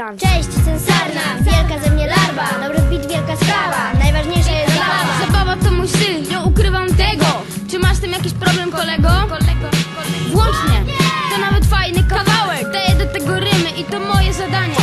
Dan Cześć, jestem Sarna, wielka ze mnie larwa. Dobry zbić wielka sprawa, najważniejsza jest zabawa. Zabawa to mój styl, nie ukrywam tego. Czy masz tym jakiś problem kolego? Włącznie, to nawet fajny kawałek. Daję do tego rymy i to moje zadanie.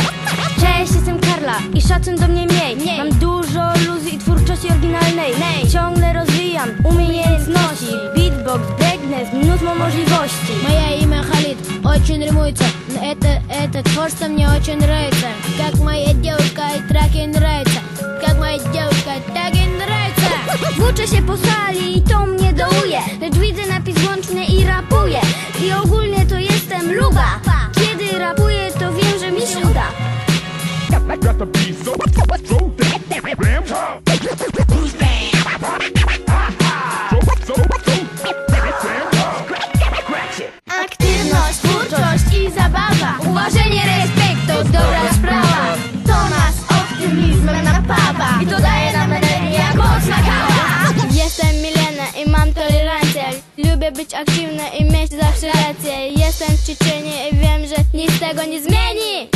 Cześć, jestem Karla i szacun do mnie mniej. Mam dużo luzy i twórczości oryginalnej. Ciągle rozwijam umiejętności. Beatbox, breakdance, mnóstwo możliwości. Moje imię Khalid, ojczyn rymujce это, это творчество мне очень нравится. Как to dobra sprawa. To nas optymizmem napawa I to daje nam energię jak mocna kawa. Jestem Milena i mam tolerancję. Lubię być aktywna i mieć zawsze rację. Jestem w Czeczeniu i wiem, że nic tego nie zmieni.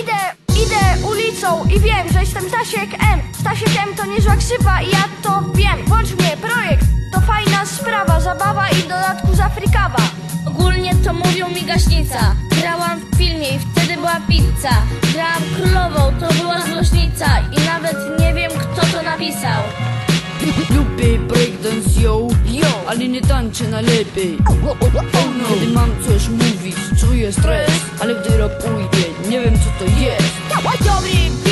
Idę, idę ulicą i wiem, że jestem Stasiek M. Stasiek M to niezła krzywa i ja to wiem. Włącz mnie, projekt, to fajna sprawa Zabawa i w dodatku z Afrykawa Ogólnie to mówią mi gaśnica Grałam w filmie i wtedy była pizza. Grałam królową, to była złośnica. I nawet nie wiem kto to napisał. Lubię breakdance, yo, yo. Ale nie tańczę najlepiej oh no. Kiedy mam coś mówić, czuję stres. Ale gdy rapuję, nie wiem co to jest. Dobry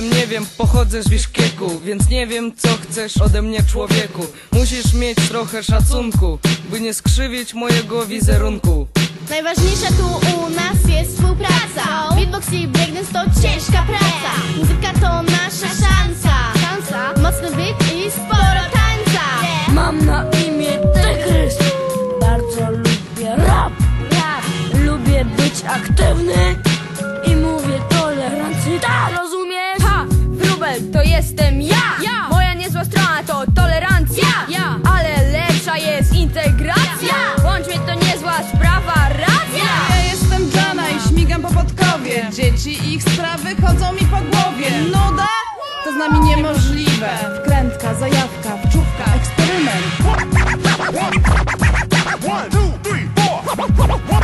jestem nie wiem, pochodzę z Wiszkieku Więc nie wiem co chcesz ode mnie człowieku. Musisz mieć trochę szacunku By nie skrzywić mojego wizerunku. Najważniejsza tu u nas jest współpraca. Beatbox i breakdance to ciężka praca. Muzyka to nasza szansa. Szansa, mocny beat i sporo tańca. Mam na imię Tygrys. Bardzo lubię rap. Rap, Lubię być aktywny nami niemożliwe. Wkrętka, zajawka, wczówka, eksperyment. One, two, three, four,